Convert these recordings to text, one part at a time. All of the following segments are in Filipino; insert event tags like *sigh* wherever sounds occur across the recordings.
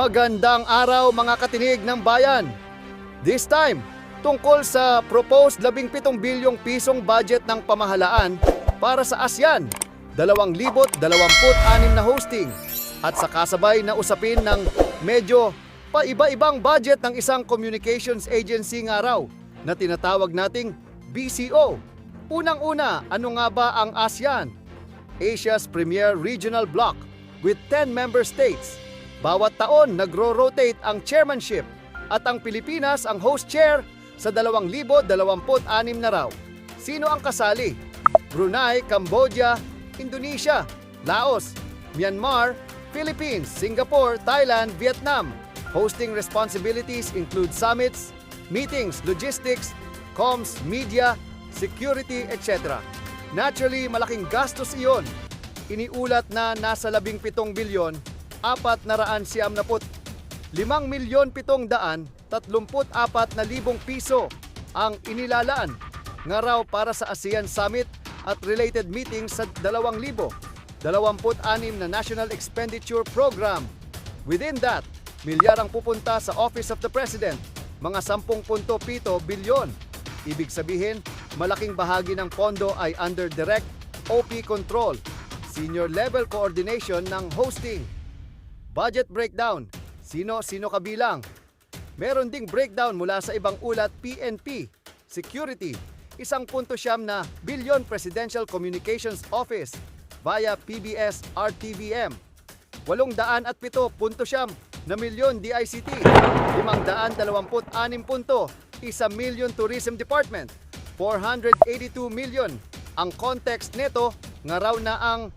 Magandang araw mga katinig ng bayan. This time, tungkol sa proposed 17 bilyong pisong budget ng pamahalaan para sa ASEAN, 2026 na hosting at sa kasabay na usapin ng medyo paiba-ibang budget ng isang communications agency nga raw na tinatawag nating BCO. Unang-una, ano nga ba ang ASEAN? Asia's premier regional bloc with 10 member states. Bawat taon nagro-rotate ang chairmanship at ang Pilipinas ang host chair sa 2026 na raw. Sino ang kasali? Brunei, Cambodia, Indonesia, Laos, Myanmar, Philippines, Singapore, Thailand, Vietnam. Hosting responsibilities include summits, meetings, logistics, comms, media, security, etc. Naturally, malaking gastos iyon. Iniulat na nasa 17 bilyon, 400 siyam na put 5 milyon 700 34 na libong piso ang inilalaan nga raw para sa ASEAN Summit at related meetings sa 2,000 26 na National Expenditure Program. Within that, milyar ang pupunta sa Office of the President, mga 10.7 bilyon. Ibig sabihin, malaking bahagi ng pondo ay under direct OP control, senior level coordination ng hosting. Budget breakdown. Sino-sino kabilang? Meron ding breakdown mula sa ibang ulat PNP, Security, isang punto siyam na bilyon Presidential Communications Office via PBS RTVM, walong daan at pito punto siyam na milyon DICT, limang daan dalawamput anim punto, isa milyon Tourism Department, 482 million. Ang context nito nga raw na ang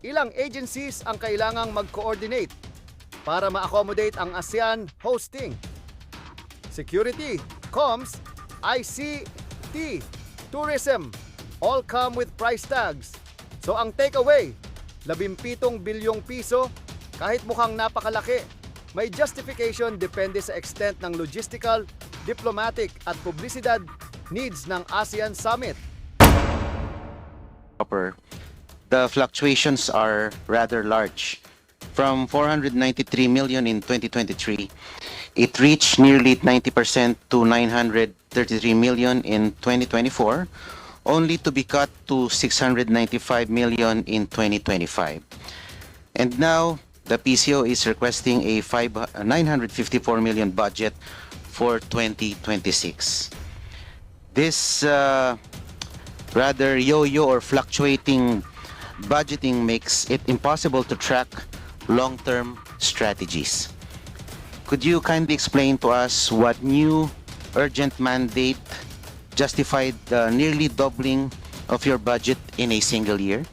ilang agencies ang kailangang mag-coordinate para ma-accommodate ang ASEAN hosting. Security, comms, ICT, tourism, all come with price tags. So ang takeaway, 17 bilyong piso, kahit mukhang napakalaki, may justification depende sa extent ng logistical, diplomatic at publisidad needs ng ASEAN Summit. proper, the fluctuations are rather large. From 493 million in 2023, it reached nearly 90% to 933 million in 2024, only to be cut to 695 million in 2025. And now, the PCO is requesting a a 954 million budget for 2026. This uh, rather yo-yo or fluctuating budgeting makes it impossible to track long-term strategies. Could you kindly explain to us what new urgent mandate justified the nearly doubling of your budget in a single year?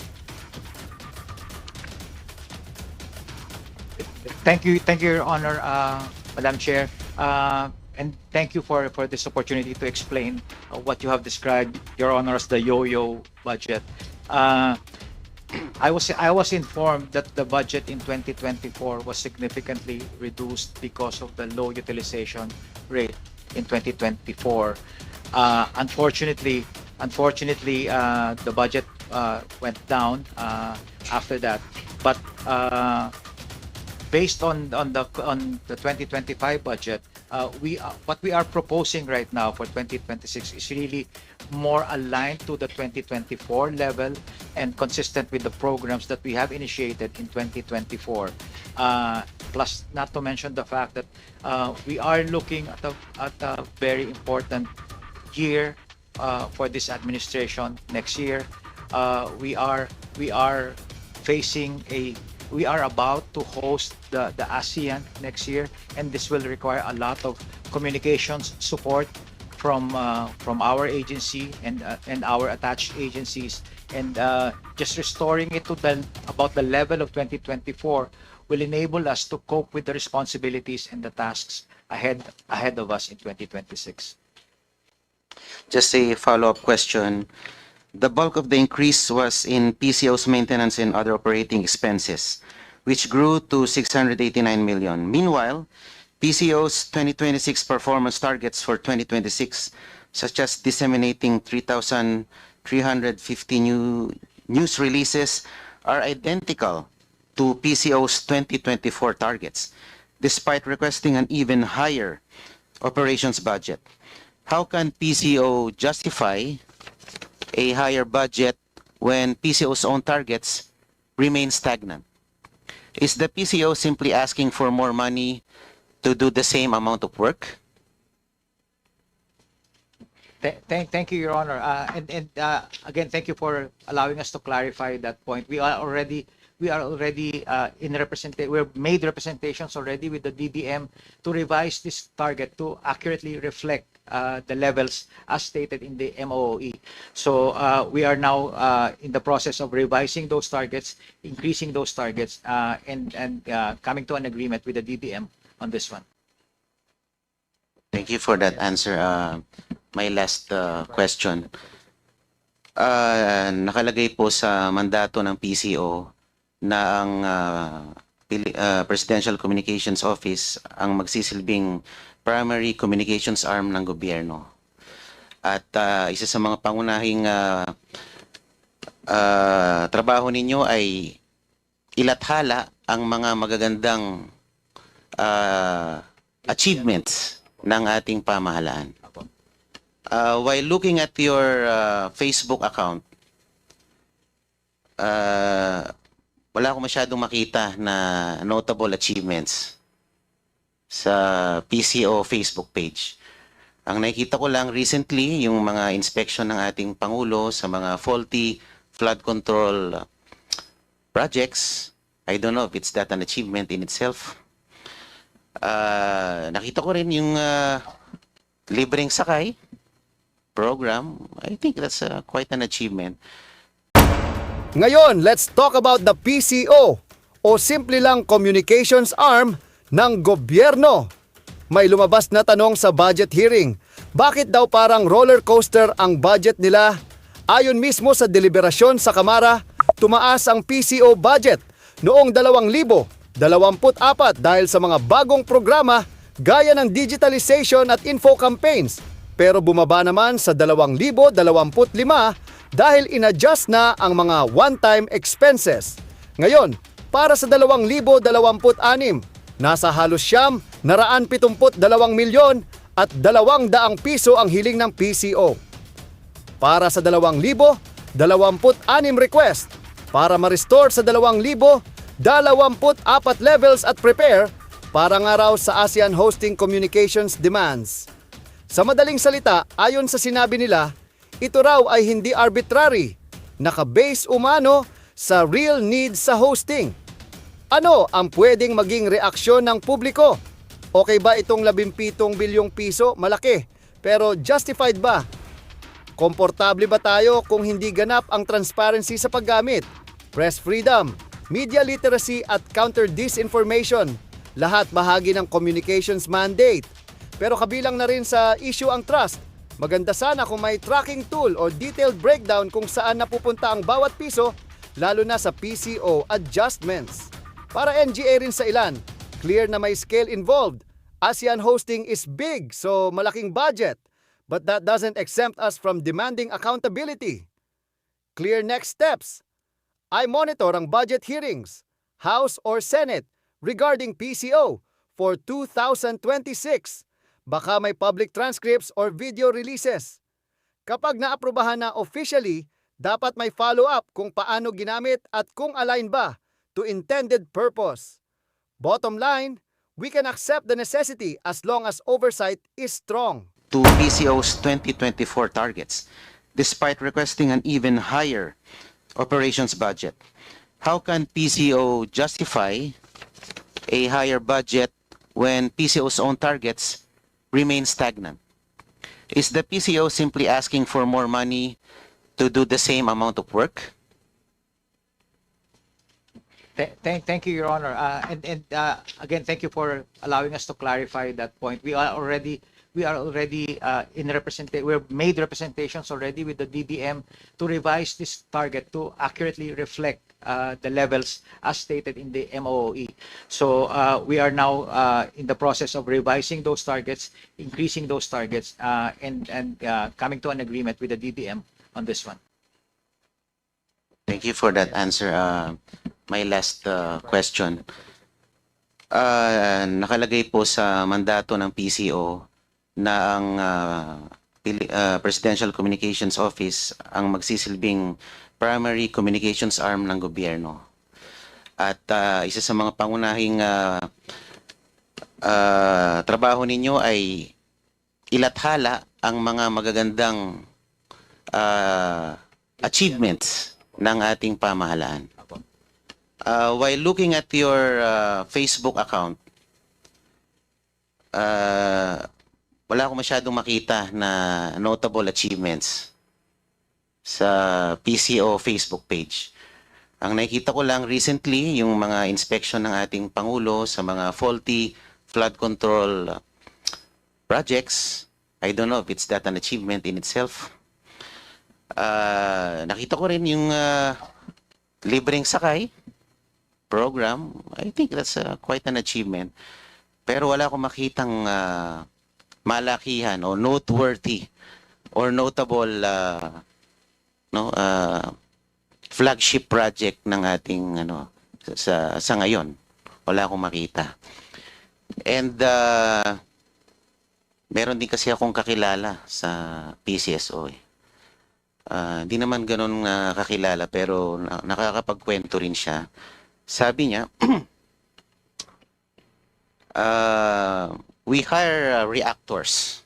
Thank you, thank you, Your Honor, uh, Madam Chair. Uh, and thank you for, for this opportunity to explain uh, what you have described, Your Honor, as the yo-yo budget. I was I was informed that the budget in 2024 was significantly reduced because of the low utilization rate in 2024. Uh, unfortunately, unfortunately, uh, the budget uh, went down uh, after that. But uh, based on on the on the 2025 budget, uh, we what we are proposing right now for 2026 is really more aligned to the 2024 level and consistent with the programs that we have initiated in 2024. Uh, plus, not to mention the fact that uh, we are looking at a, at a very important year uh, for this administration next year. Uh, we are we are facing a we are about to host the, the ASEAN next year, and this will require a lot of communications support from uh, from our agency and uh, and our attached agencies, and uh, just restoring it to the about the level of 2024 will enable us to cope with the responsibilities and the tasks ahead ahead of us in 2026. Just a follow-up question. The bulk of the increase was in PCO's maintenance and other operating expenses, which grew to 689 million. Meanwhile, PCO's 2026 performance targets for 2026, such as disseminating 3,350 new news releases, are identical to PCO's 2024 targets. despite requesting an even higher operations budget. How can PCO justify a higher budget when PCO's own targets remain stagnant? Is the PCO simply asking for more money to do the same amount of work? Th- Thank, thank you, Your Honor. Uh, and, and, uh, again, thank you for allowing us to clarify that point. We are already, we are already, uh, in represent, we've made representations already with the DBM to revise this target to accurately reflect, uh, the levels as stated in the MOE. So, uh, we are now, uh, in the process of revising those targets, increasing those targets, uh, and, and, uh, coming to an agreement with the DBM on this one. Thank you for that answer. Uh, my last uh, question. Uh, nakalagay po sa mandato ng PCO na ang uh, uh, Presidential Communications Office ang magsisilbing primary communications arm ng gobyerno. At uh, isa sa mga pangunahing uh, uh, trabaho ninyo ay ilathala ang mga magagandang uh, achievements ng ating pamahalaan. Uh, while looking at your uh, Facebook account, uh, wala akong masyadong makita na notable achievements sa PCO Facebook page. Ang nakikita ko lang recently, yung mga inspection ng ating Pangulo sa mga faulty flood control projects. I don't know if it's that an achievement in itself. Ah, nakita ko rin yung ah, libreng sakay program. I think that's ah, quite an achievement. Ngayon, let's talk about the PCO o simple lang communications arm ng gobyerno. May lumabas na tanong sa budget hearing. Bakit daw parang roller coaster ang budget nila? Ayon mismo sa deliberasyon sa Kamara, tumaas ang PCO budget noong 2024 dahil sa mga bagong programa gaya ng digitalization at info campaigns. Pero bumaba naman sa 2025 dahil inadjust na ang mga one-time expenses. Ngayon, para sa 2026, nasa halos siyam naraan 72 milyon at 200 piso ang hiling ng PCO. Para sa 2,000, 26 request. Para ma-restore sa 2,000, 24 levels at prepare para nga raw sa ASEAN Hosting Communications demands. Sa madaling salita, ayon sa sinabi nila, ito raw ay hindi arbitrary, naka-base umano sa real needs sa hosting. Ano ang pwedeng maging reaksyon ng publiko? Okay ba itong 17 bilyong piso? Malaki. Pero justified ba? Komportable ba tayo kung hindi ganap ang transparency sa paggamit? Press freedom, media literacy at counter disinformation. Lahat bahagi ng communications mandate. Pero kabilang na rin sa issue ang trust. Maganda sana kung may tracking tool o detailed breakdown kung saan napupunta ang bawat piso, lalo na sa PCO adjustments. Para NGA rin sa ilan, clear na may scale involved. ASEAN hosting is big, so malaking budget. But that doesn't exempt us from demanding accountability. Clear next steps. I monitor ang budget hearings, House or Senate, regarding PCO for 2026. Baka may public transcripts or video releases. Kapag naaprubahan na officially, dapat may follow-up kung paano ginamit at kung align ba to intended purpose. Bottom line, we can accept the necessity as long as oversight is strong. to PCO's 2024 targets, despite requesting an even higher operations budget. How can PCO justify a higher budget when PCO's own targets remain stagnant? Is the PCO simply asking for more money to do the same amount of work? Th- Thank, thank you, Your Honor. Uh, and, and, uh, again, thank you for allowing us to clarify that point. We are already, we are already, uh, in represent, we've made representations already with the DBM to revise this target to accurately reflect, uh, the levels as stated in the MOE. So, uh, we are now, uh, in the process of revising those targets, increasing those targets, uh, and, and, uh, coming to an agreement with the DBM on this one. Thank you for that answer. Uh, my last uh, question. Ah, nakalagay po sa mandato ng PCO na ang Pili- ah, Presidential Communications Office ang magsisilbing primary communications arm ng gobyerno. At ah, isa sa mga pangunahing ah, ah, trabaho ninyo ay ilathala ang mga magagandang ah, achievements ng ating pamahalaan. Uh, while looking at your uh, Facebook account, uh, wala akong masyadong makita na notable achievements sa PCO Facebook page. Ang nakikita ko lang recently, yung mga inspection ng ating Pangulo sa mga faulty flood control uh, projects. I don't know if it's that an achievement in itself. Uh, nakita ko rin yung uh, libreng sakay program, I think that's uh, quite an achievement. Pero wala akong makitang uh, malakihan o noteworthy or notable uh, no uh, flagship project ng ating ano sa sa ngayon. Wala akong makita. And uh, meron din kasi akong kakilala sa PCSO eh. Ah, Hindi naman ganun na kakilala pero na- nakakapagkwento rin siya. Sabi niya, uh, *clears throat* we hire uh, reactors.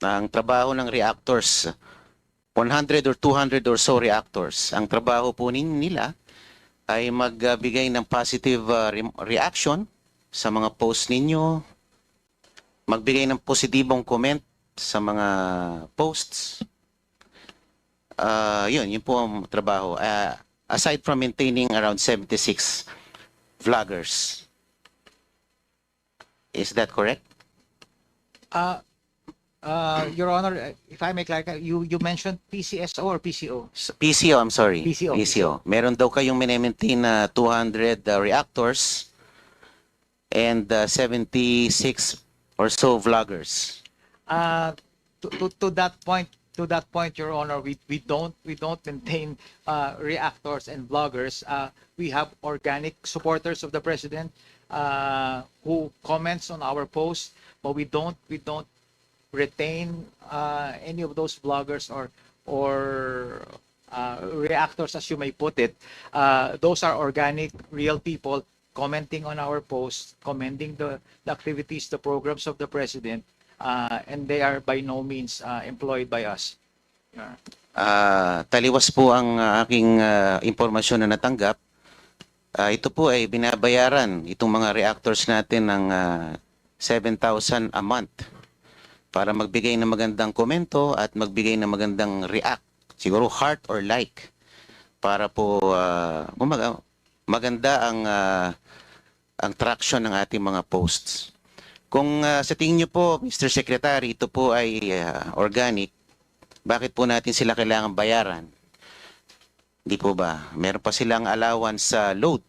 Ang trabaho ng reactors, 100 or 200 or so reactors. Ang trabaho po nila ay magbigay ng positive uh, re- reaction sa mga post ninyo, magbigay ng positibong comment sa mga posts. Ah, yun, yun po ang trabaho. Ah, aside from maintaining around 76 vloggers. Is that correct? Uh, uh, Your Honor, uh, if I may clarify, you, you mentioned PCSO or PCO? PCO, I'm sorry. PCO. Meron daw kayong minemaintain na 200 uh, reactors and uh, 76 or so vloggers. Uh, to, to, to that point, to that point, Your Honor, we, we don't we don't maintain uh, reactors and bloggers. Uh, we have organic supporters of the president uh, who comments on our posts, but we don't we don't retain uh, any of those bloggers or or uh, reactors, as you may put it. Uh, those are organic, real people commenting on our posts, commenting the, the activities, the programs of the president, uh, and they are by no means uh, employed by us. Yeah. Ah, taliwas po ang ah, aking ah, impormasyon na natanggap. Ah, ito po ay binabayaran itong mga reactors natin ng ah, 7,000 a month para magbigay ng magandang komento at magbigay ng magandang react. Siguro heart or like para po umaga, maganda ang ah, ang traction ng ating mga posts. Kung ah, sa tingin niyo po, Mr. Secretary, ito po ay ah, organic, bakit po natin sila kailangan bayaran? Hindi po ba? Meron pa silang allowance sa load.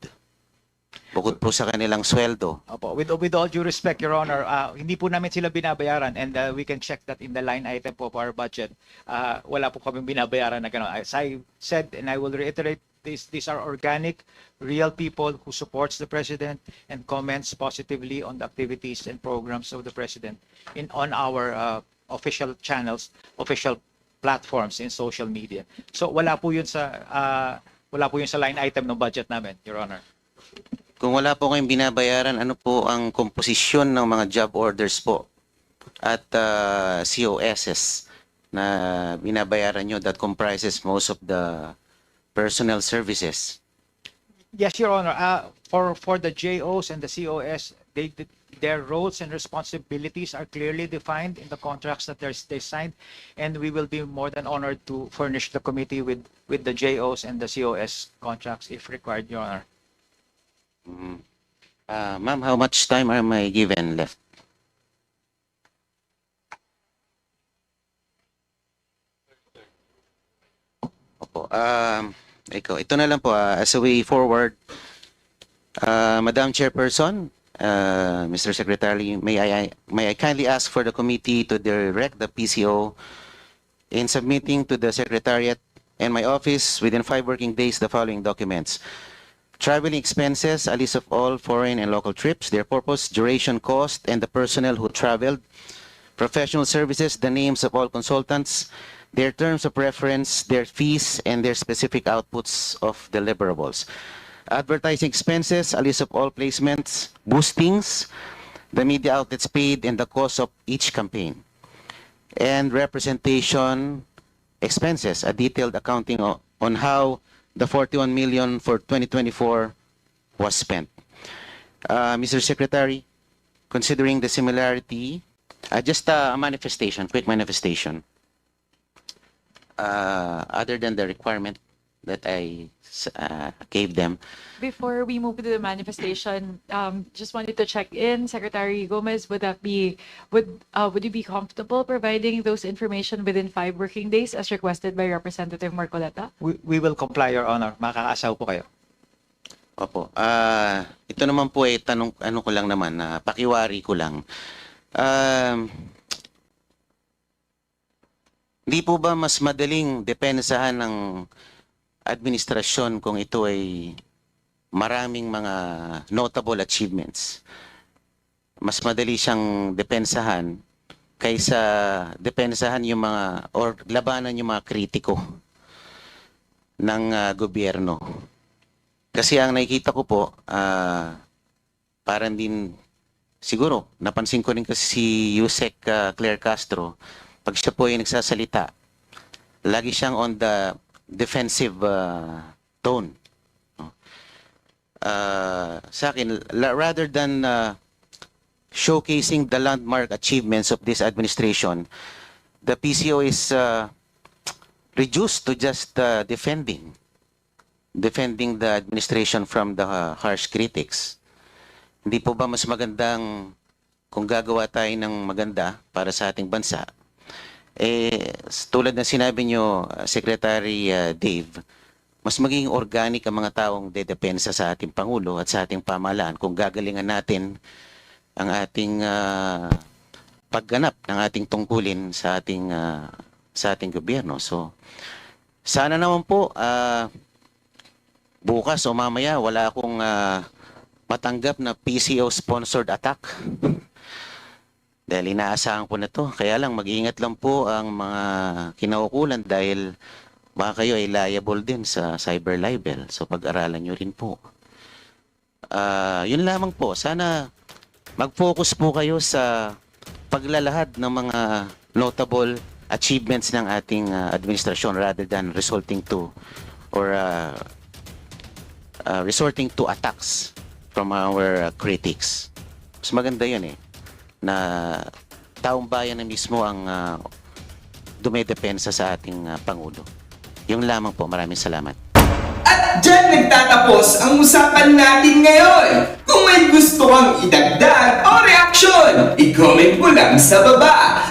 Bukod po sa kanilang sweldo. Opo, with, with all due respect, Your Honor, uh, hindi po namin sila binabayaran and uh, we can check that in the line item po of our budget. Uh, wala po kaming binabayaran na gano'n. As I said, and I will reiterate, these, these are organic, real people who supports the President and comments positively on the activities and programs of the President in on our uh, official channels, official platforms in social media. So wala po yun sa uh, wala po yun sa line item ng budget namin, Your Honor. Kung wala po kayong binabayaran, ano po ang komposisyon ng mga job orders po at uh, COSs na binabayaran nyo that comprises most of the personnel services? Yes, Your Honor. Uh, for for the JOs and the COS, they their roles and responsibilities are clearly defined in the contracts that they signed, and we will be more than honored to furnish the committee with with the JOs and the COS contracts if required, Your Honor. Uh, ma'am, how much time am I given left? Opo. Um, ikaw, ito na lang po, ah, as a way forward, uh, Madam Chairperson, uh, Mr. Secretary, may I, may I kindly ask for the committee to direct the PCO in submitting to the Secretariat and my office within five working days the following documents. Traveling expenses, a list of all foreign and local trips, their purpose, duration, cost, and the personnel who traveled, professional services, the names of all consultants, their terms of reference, their fees, and their specific outputs of deliverables. Advertising expenses, a list of all placements, boostings, the media outlets paid, and the cost of each campaign. And representation expenses, a detailed accounting on how the 41 million for 2024 was spent. Uh, Mr. Secretary, considering the similarity, uh, just a manifestation, quick manifestation. Uh, other than the requirement that I uh, gave them, Before we move to the manifestation, um, just wanted to check in, Secretary Gomez, would that be, would, uh, would you be comfortable providing those information within five working days as requested by Representative Marcoleta? We, we will comply, Your Honor. Makakaasaw po kayo. Opo. Ah, ito naman po ay tanong ano ko lang naman na pakiwari ko lang. Um, Hindi po ba mas madaling depensahan ng administrasyon kung ito ay maraming mga notable achievements? Mas madali siyang depensahan kaysa depensahan yung mga or labanan yung mga kritiko ng ah, gobyerno. Kasi ang nakikita ko po, ah, parang din, siguro, napansin ko rin kasi si Yusek ah, Claire Castro, pag siya po ay nagsasalita, lagi siyang on the defensive ah, tone. No? Ah, sa akin, rather than ah, showcasing the landmark achievements of this administration, the PCO is ah, reduced to just ah, defending defending the administration from the uh, harsh critics. Hindi po ba mas magandang kung gagawa tayo ng maganda para sa ating bansa? Eh, tulad ng sinabi nyo, uh, Secretary uh, Dave, mas magiging organic ang mga taong dedepensa sa ating Pangulo at sa ating pamahalaan kung gagalingan natin ang ating uh, pagganap ng ating tungkulin sa ating uh, sa ating gobyerno. So, sana naman po uh, bukas o mamaya wala akong ah, matanggap na PCO sponsored attack. Dahil inaasahan ko na to. Kaya lang mag-iingat lang po ang mga kinaukulan dahil baka kayo ay liable din sa cyber libel. So pag-aralan nyo rin po. Ah, yun lamang po. Sana mag-focus po kayo sa paglalahad ng mga notable achievements ng ating ah, administrasyon rather than resulting to or ah, uh, resorting to attacks from our uh, critics. Mas maganda yun eh, na taong bayan na mismo ang uh, dumedepensa sa ating uh, Pangulo. Yung lamang po, maraming salamat. At dyan nagtatapos ang usapan natin ngayon. Kung may gusto kang idagdag o reaksyon, i-comment mo lang sa baba.